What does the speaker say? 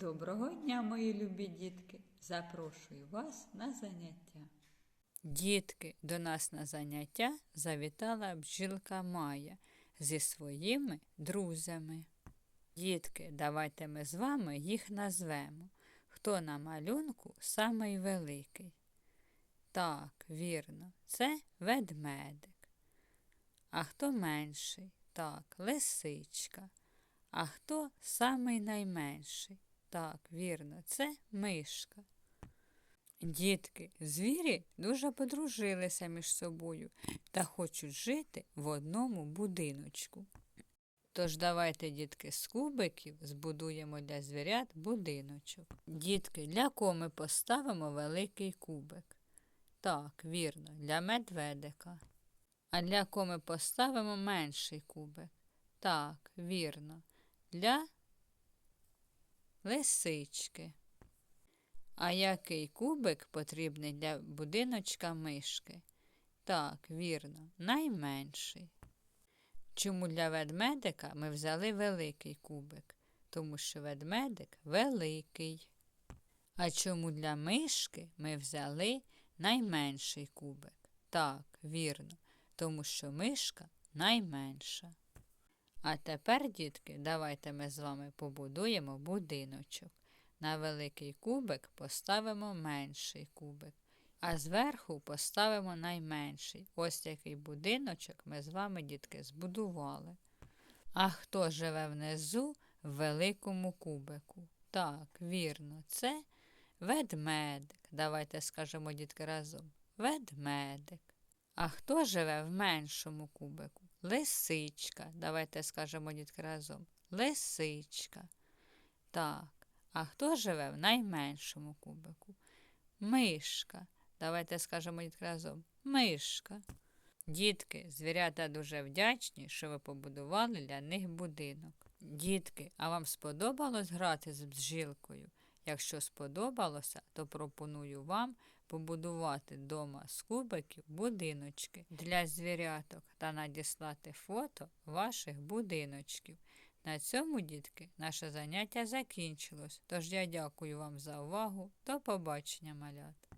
Доброго дня, мої любі дітки! Запрошую вас на заняття. Дітки, до нас на заняття завітала бджілка Майя зі своїми друзями. Дітки, давайте ми з вами їх назвемо. Хто на малюнку самий великий? Так, вірно, це ведмедик. А хто менший? Так, лисичка. А хто самий найменший? Так, вірно, це мишка. Дітки, звірі дуже подружилися між собою та хочуть жити в одному будиночку. Тож давайте, дітки, з кубиків збудуємо для звірят будиночок. Дітки, для кого ми поставимо великий кубик? Так, вірно, для медведика. А для кого ми поставимо менший кубик? Так, вірно, для лисички. А який кубик потрібний для будиночка мишки? Так, вірно, найменший. Чому для ведмедика ми взяли великий кубик? Тому що ведмедик великий. А чому для мишки ми взяли найменший кубик? Так, вірно, тому що мишка найменша. А тепер, дітки, давайте ми з вами побудуємо будиночок. На великий кубик поставимо менший кубик, а зверху поставимо найменший. Ось який будиночок ми з вами, дітки, збудували. А хто живе внизу в великому кубику? Так, вірно, це ведмедик. Давайте скажемо, дітки, разом. Ведмедик. А хто живе в меншому кубику? Лисичка. Давайте скажемо, дітки, разом. Лисичка. Так. А хто живе в найменшому кубику? Мишка. Давайте скажемо дітки разом. Мишка. Дітки, звірята дуже вдячні, що ви побудували для них будинок. Дітки, а вам сподобалось грати з бджілкою? Якщо сподобалося, то пропоную вам побудувати дома з кубиків будиночки для звіряток та надіслати фото ваших будиночків. На цьому, дітки, наше заняття закінчилось. Тож я дякую вам за увагу. До побачення, малят!